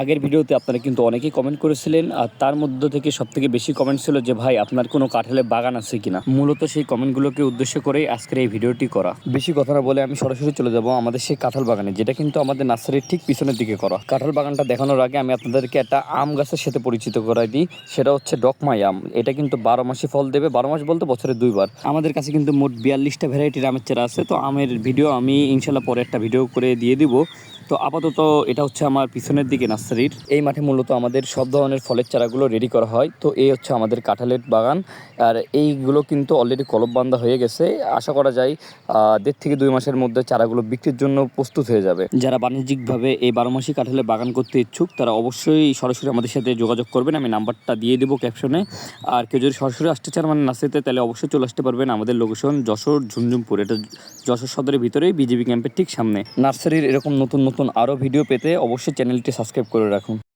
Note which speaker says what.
Speaker 1: আগের ভিডিওতে আপনারা কিন্তু অনেকেই কমেন্ট করেছিলেন, আর তার মধ্য থেকে সব থেকে বেশি কমেন্ট ছিল যে, ভাই, আপনার কোনো কাঁঠালের বাগান আছে কিনা? মূলত সেই কমেন্টগুলোকে উদ্দেশ্য করেই আজকের এই ভিডিওটি করা। বেশি কথা না বলে আমি সরাসরি চলে যাব আমাদের সেই কাঁঠাল বাগানে, যেটা কিন্তু আমাদের নার্সারির ঠিক পিছনের দিকে করা। কাঁঠাল বাগানটা দেখানোর আগে আমি আপনাদেরকে একটা আম গাছের সাথে পরিচিত করাই দিই, সেটা হচ্ছে ডকমাই আম। এটা কিন্তু বারো মাসে ফল দেবে, বারো মাস বলতে বছরে দুইবার। আমাদের কাছে কিন্তু মোট বিয়াল্লিশটা ভ্যারাইটির আমের চারা আছে, তো আমের ভিডিও আমি ইনশাল্লাহ পরে একটা ভিডিও করে দিয়ে দিব। তো আপাতত এটা হচ্ছে আমার পিছনের দিকে নার্সারির। এই মাঠে মূলত আমাদের সব ধরনের ফলের চারাগুলো রেডি করা হয়। তো এই হচ্ছে আমাদের কাঁঠালের বাগান। আর এইগুলো কিন্তু অলরেডি কলব বান্ধা হয়ে গেছে। আশা করা যায় দেড় থেকে দুই মাসের মধ্যে চারাগুলো বিক্রির জন্য প্রস্তুত হয়ে যাবে। যারা বাণিজ্যিকভাবে এই বারো মাসি কাঁঠালের বাগান করতে ইচ্ছুক, তারা অবশ্যই সরাসরি আমাদের সাথে যোগাযোগ করবেন। আমি নাম্বারটা দিয়ে দেবো ক্যাপশনে আর কেউ যদি সরাসরি আসতে চান মানে নার্সারিতে, তাহলে অবশ্যই চলে আসতে পারবেন। আমাদের লোকেশন যশোর ঝুমঝুমপুর এটা যশোর সদরের ভিতরেই বিজেপি ক্যাম্পের ঠিক সামনে। নার্সারির এরকম নতুন নতুন আরও ভিডিও পেতে অবশ্যই চ্যানেলটি সাবস্ক্রাইব করে রাখুন।